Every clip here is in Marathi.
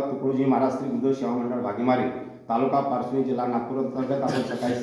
तुकडोजी महाराज श्री बुद्ध सेवा मंडळ भागीमारी तालुका पारसणी जिल्हा नागपूर अंतर्गत आपण सकाळी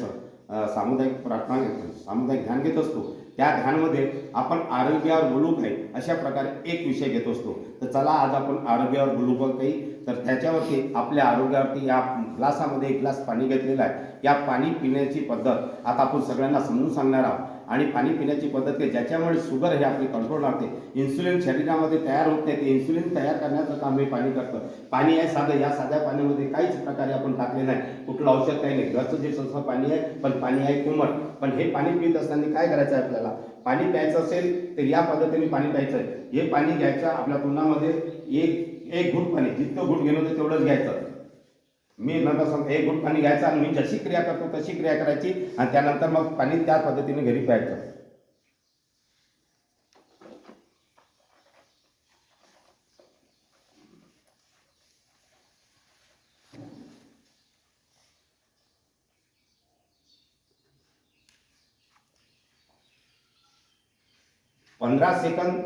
सामुदायिक प्रार्थना घेतो सामुदायिक ध्यान घेत असतो. त्या ध्यानमध्ये आपण आरोग्यावर बोलू काही अशा प्रकारे एक विषय घेत असतो. तर चला आज आपण आरोग्यावर बोलू काही. तर त्याच्यावरती आपल्या आरोग्यावरती या ग्लासामध्ये एक ग्लास पाणी घेतलेलं आहे. या पाणी पिण्याची पद्धत आता आपण सगळ्यांना समजून सांगणार आहोत. आणि पाणी पिण्याची पद्धत आहे. ज्याच्यामुळे शुगर हे आपली कंट्रोल राहते इन्सुलिन शरीरामध्ये तयार होत नाही. ते इन्सुलिन तयार करण्याचं काम हे पाणी करतं. पाणी आहे साधं. या साध्या पाण्यामध्ये काहीच प्रकारे आपण टाकले नाही. कुठलं औषध काही नाही. घरचं जे संस्था पाणी आहे पण पाणी आहे कोमट. पण हे पाणी पित असताना काय करायचं आहे आपल्याला? पाणी प्यायचं असेल तर या पद्धतीने पाणी प्यायचं आहे. हे पाणी घ्यायचं आपल्या तोंडामध्ये एक एक घूट पाणी जितकं घूट घेणं होतं तेवढंच घ्यायचं. मी नंतर सांगतो एक घूट पाणी घ्यायचं आणि मी जशी क्रिया करतो तशी क्रिया करायची आणि त्यानंतर मग पाणी त्या पद्धतीने घरी प्यायचं. पंधरा सेकंद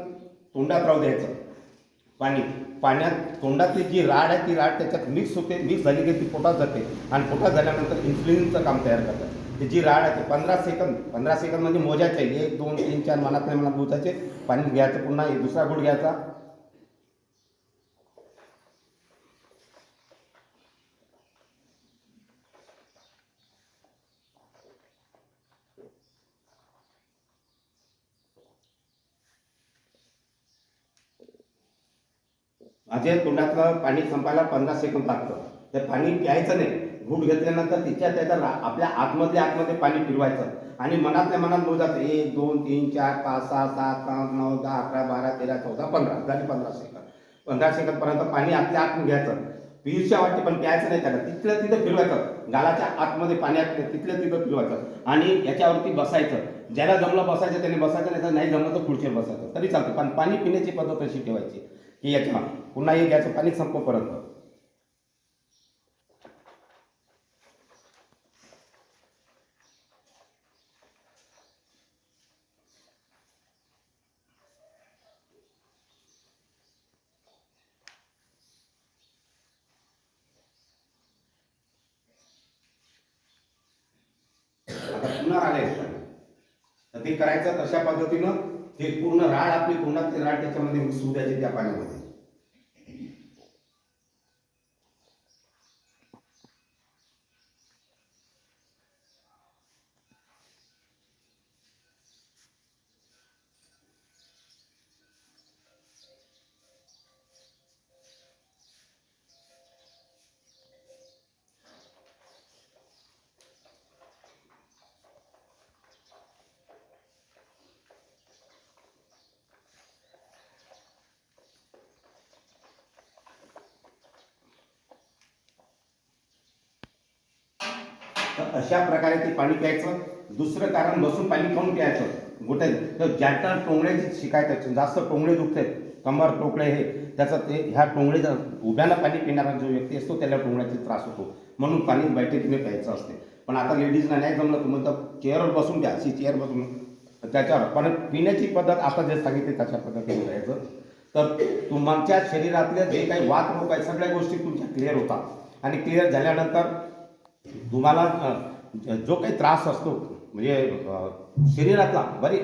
तोंडात राहू द्यायचं. पाणी. पाण्यात तोंडातली जी राड आहे ती राड त्याच्यात मिक्स होते मिक्स झाली की ती पोटात जाते. आणि पोटात झाल्यानंतर इन्सुलिनचं काम तयार करतात. ते जी राड आहे ती पंधरा सेकंद पंधरा सेकंद म्हणजे मोजायचे. एक दोन तीन चार मनात नाही मनात मोजायचे. पाणी घ्यायचं पुन्हा एक दुसरा गुड घ्यायचा. माझ्या तोंडातलं पाणी संपायला पंधरा सेकंद लागतं. ते पाणी प्यायचं नाही घूट घेतल्यानंतर तिच्या त्याच्या रा- आपल्या आतमधल्या आतमध्ये पाणी फिरवायचं. आणि मनातल्या मनात मोजायचं एक दोन तीन चार पाच सहा सात आठ नऊ दहा अकरा बारा तेरा चौदा पंधरा झाली पंधरा सेकंद पंधरा सेकंदपर्यंत पाणी आतल्या आत घ्यायचं. पियूच्या वाटी पण प्यायचं नाही त्याला. तिथलं तिथं फिरवायचं. गालाच्या आतमध्ये पाण्यात तिथलं तिथं फिरवायचं. आणि याच्यावरती बसायचं. ज्याला जमलं बसायचं त्याने बसायचं नाही तर नाही जमलं तर खुर्चीवर बसायचं. तरी चालतं. पण पाणी पिण्याची पद्धत अशी ठेवायची. की याच्या पुन्हा हे घ्यायचं पाणी संपपर्यंत आता पुन्हा आले. तर ते करायचं तशा पद्धतीनं. ते पूर्ण राड आपली तोंडातली राड त्याच्यामध्ये मिक्स द्यायची त्या पाण्यामध्ये तर अशा प्रकारे ते पाणी प्यायचं. दुसरं कारण बसून पाणी खाऊन प्यायचं. गोटे तर ज्यांना टोंगळ्याची शिकायचं जास्त टोंगळे दुखते. कमर टोकळे हे. त्याचं ते ह्या टोंगळे उभ्यानं पाणी पिणारा जो व्यक्ती असतो त्याला टोंगळ्याचा त्रास होतो. म्हणून पाणी बैठकीने प्यायचं असते. पण आता लेडीजला नाही जमलं तुम्ही तर चेअरवर बसून घ्या अशी चेअर बसून त्याच्यावर. पण पिण्याची पद्धत आता जे सांगितले त्याच्या पद्धतीने राहायचं तर तुमच्या शरीरातले जे काही वात रोग आहे सगळ्या गोष्टी तुमच्या क्लिअर होतात. आणि क्लिअर झाल्यानंतर तुम्हाला जो काही त्रास असतो म्हणजे शरीरातला बरी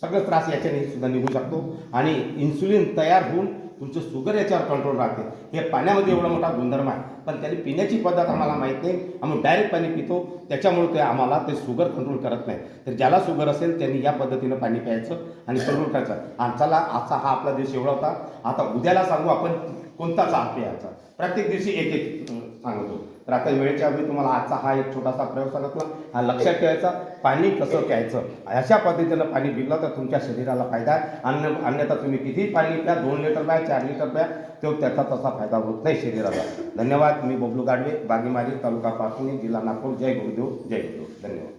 सगळं त्रास याच्याने सुद्धा निघू शकतो आणि इन्सुलिन तयार होऊन तुमचं शुगर याच्यावर कंट्रोल राहते. हे पाण्यामध्ये एवढा मोठा गुणधर्म आहे. पण त्याने पिण्याची पद्धत आम्हाला माहीत नाही. आम्ही डायरेक्ट पाणी पितो. त्याच्यामुळे ते आम्हाला ते शुगर कंट्रोल करत नाही. तर ज्याला शुगर असेल त्यांनी या पद्धतीनं पाणी प्यायचं आणि कंट्रोल करायचं. आमचाला आजचा हा आपला दिवस एवढा होता. आता उद्याला सांगू आपण कोणता चहा प्यायचा. प्रत्येक दिवशी एक एक सांगतो. तर आता वेळेच्या आधी तुम्हाला आजचा हा एक छोटासा प्रयोग सांगितला हा लक्षात ठेवायचा पाणी कसं प्यायचं? अशा पद्धतीनं पाणी पिलं तर तुमच्या शरीराला फायदा आहे. अन्य अन्यथा तुम्ही किती पाणी प्या दोन लिटर प्या चार लिटर प्या तो त्याचा तसा फायदा होत नाही शरीराला. धन्यवाद. मी बबलू गाडवे बागीमारी तालुका पासून जिल्हा नागपूर. जय गुरुदेव जय गुरुदेव. धन्यवाद.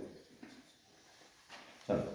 चल.